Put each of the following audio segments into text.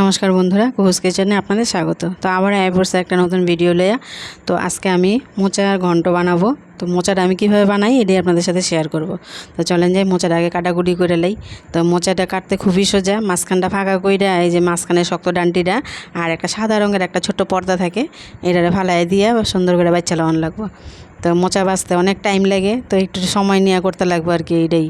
নমস্কার বন্ধুরা, কুহুস কিচেনে আপনাদের স্বাগত। তো আবার পড়ছে একটা নতুন ভিডিও লেয়া তো আজকে আমি মোচার ঘন্ট বানাবো। তো মোচাটা আমি কীভাবে বানাই, এটাই আপনাদের সাথে শেয়ার করব। তো চলেন যাই মোচাটা আগে কাটাকুটি করে লাই। তো মোচাটা কাটতে খুবই সোজা, মাঝখানটা ফাঁকা কইরা, এই যে মাঝখানে শক্ত ডান্টিটা আর একটা সাদা রঙের একটা ছোট্ট পর্দা থাকে, এটারে ফালাই দিয়ে সুন্দর করে বাচ্চা লাগান লাগবো। তো মোচা বাঁচতে অনেক টাইম লাগে, তো একটু সময় নিয়ে করতে লাগবো আর কি এইটাই।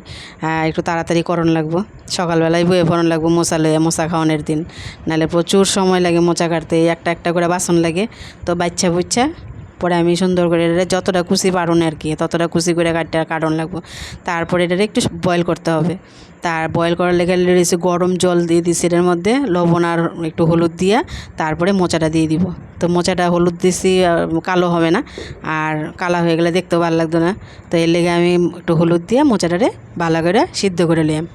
একটু তাড়াতাড়ি করণ লাগবো। সকালবেলায় বয়ে ফোরন লাগবো মোচা লয়ে, মোচা খাওয়ানোর দিন। নাহলে প্রচুর সময় লাগে মোচা কাটতে একটা একটা করে বাসন লাগে। তো বাচ্চা বুচ্চা পরে আমি সুন্দর করে এটা যতটা কুচি পারুন আর কি, ততটা কুচি করে কাটতে কাটন লাগবো। তারপরে এটা একটু বয়েল করতে হবে। তার বয়েল করার লেগে রয়েছে গরম জল দিয়ে দিছি এটার মধ্যে, লবণ আর একটু হলুদ দিয়া তারপরে মোচাটা দিয়ে দিব। তো মোচাটা হলুদ দিছি কালো হবে না, আর কালা হয়ে গেলে দেখতেও ভালো লাগতো না। তো এর লেগে আমি একটু হলুদ দিয়ে মোচাটারে ভালো করে সিদ্ধ করে নিলাম।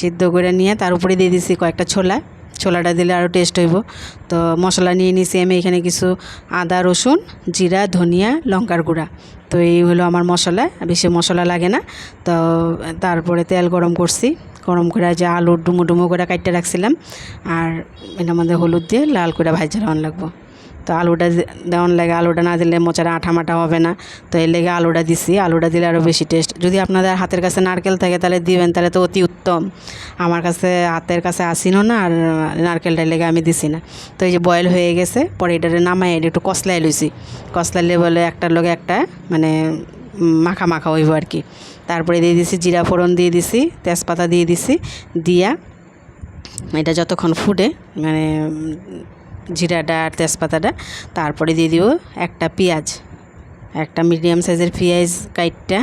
সিদ্ধ করে নিয়ে তার উপরে দিয়ে দিছি কয়েকটা ছোলা। ছোলাটা দিলে আরও টেস্ট হইব। তো মশলা নিয়ে নিছি আমি এখানে কিছু আদা, রসুন, জিরা, ধনিয়া, লঙ্কার গুঁড়া। তো এই হলো আমার মশলা, বেশি মশলা লাগে না। তো তারপরে তেল গরম করছি। গরম করে যে আলু ডুমো ডুমো করে কাটতে রাখছিলাম। আর এটা আমাদের হলুদ দিয়ে লাল করে ভাজা রান লাগবো তো আলুটা দে- দেওয়ান লাগে, আলুটা না দিলে মোচারা আঠা মাঠা হবে না। তো এর লেগে আলুটা দিছি। আলুটা দিলে আরও বেশি টেস্ট যদি আপনাদের হাতের কাছে নারকেল থাকে তাহলে দিবেন, তাহলে তো অতি উত্তম। আমার কাছে হাতের কাছে আসিনও না, আর নারকেলটা লেগে আমি দিছি না। তো এই যে বয়েল হয়ে গেছে, পরে এটারে নামাই এটা একটু কসলাই লইছি। কসলাইলে বলে একটার লগে একটা মানে মাখা মাখা হইব আর কি। তারপরে দিয়ে দিছি জিরা ফোড়ন দিয়ে দিছি, তেজপাতা দিয়ে দিছি, দিয়া এটা যতক্ষণ ফুটে মানে জিরাটা আর তেজপাতাটা। তারপরে দিয়ে দিব একটা পেঁয়াজ। একটা মিডিয়াম সাইজের পেঁয়াজ কাইটটা।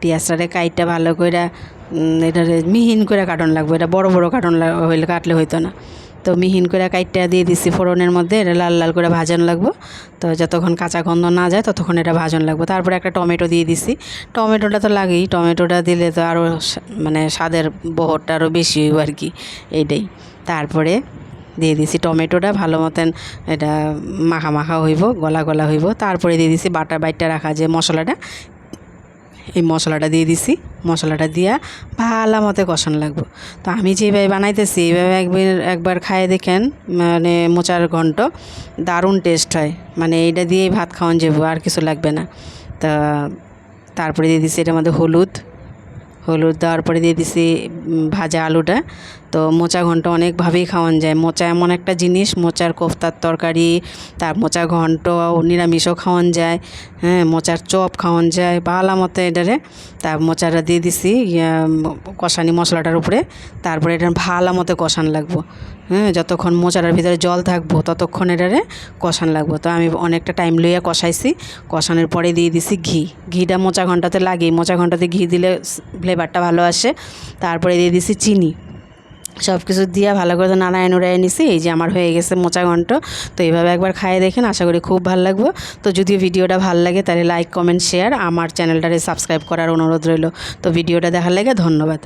পেঁয়াজটারে কাইটটা ভালো করে এটা মিহিন করে কাটন লাগবে। এটা বড় বড় কাটন হইলে কাটলে হইতো না। তো মিহিন করে কাইটটা দিয়ে দিছি ফোড়নের মধ্যে। এটা লাল লাল করে ভাজন লাগবো। তো যতক্ষণ কাঁচা গন্ধ না যায়, ততক্ষণ এটা ভাজন লাগবে। তারপরে একটা টমেটো দিয়ে দিছি। টমেটোটা তো লাগেই। টমেটোটা দিলে তো আরও মানে স্বাদের বহরটা আরও বেশি হইব আর কি এইটাই। তারপরে দিয়ে দিছি। টমেটোটা ভালো মতন এটা মাখা মাখা হইব, গলা গলা হইব। তারপরে দিয়ে দিছি বাটা বাইটটা রাখা যে মশলাটা, এই মশলাটা দিয়ে দিছি। মশলাটা দিয়া ভালো মতে কষান লাগবো। তো আমি যেভাবে বানাইতেছি, এইভাবে একবার একবার খায়ে দেখেন মানে মোচার ঘন্ট দারুণ টেস্ট হয়। মানে এইটা দিয়েই ভাত খাওয়ান যাব, আর কিছু লাগবে না। তা তারপরে দিয়ে দিছি এটার মধ্যে হলুদ। হলুদ দেওয়ার পরে দিয়ে দিছি ভাজা আলুটা। তো মোচা ঘন্ট অনেকভাবেই খাওয়ান যায়। মোচা এমন একটা জিনিস, মোচার কোফতার তরকারি, তার মোচা ঘন্ট নিরামিষও খাওয়ান যায় হ্যাঁ মোচার চপ খাওয়ান যায় ভালো মতো এটারে। তার মোচাটা দিয়ে দিছি কষানি মশলাটার উপরে, তারপরে এটা ভালো মতো কষান লাগবো হ্যাঁ যতক্ষণ মোচাটার ভিতরে জল থাকব, ততক্ষণ এটারে কষান লাগবো। তো আমি অনেকটা টাইম লইয়া কষাইছি, কষানোর পরে দিয়ে দিছি ঘি। ঘিটা মোচা ঘন্টাতে লাগে মোচা ঘন্টাতে ঘি দিলে ফ্লেভারটা ভালো আসে। তারপরে দিয়ে দিছি চিনি। সব কিছু দিয়ে ভালো করে নাড়ায় নুড়ায় নিছি, এই যে আমার হয়ে গেছে মোচা ঘন্ট। তো এইভাবে একবার খাইয়ে দেখেন, আশা করি খুব ভালো লাগবে। তো যদি ভিডিওটা ভালো লাগে, তাহলে লাইক কমেন্ট শেয়ার আমার চ্যানেলটারে সাবস্ক্রাইব করার অনুরোধ রইল। তো ভিডিওটা দেখার লাগে ধন্যবাদ।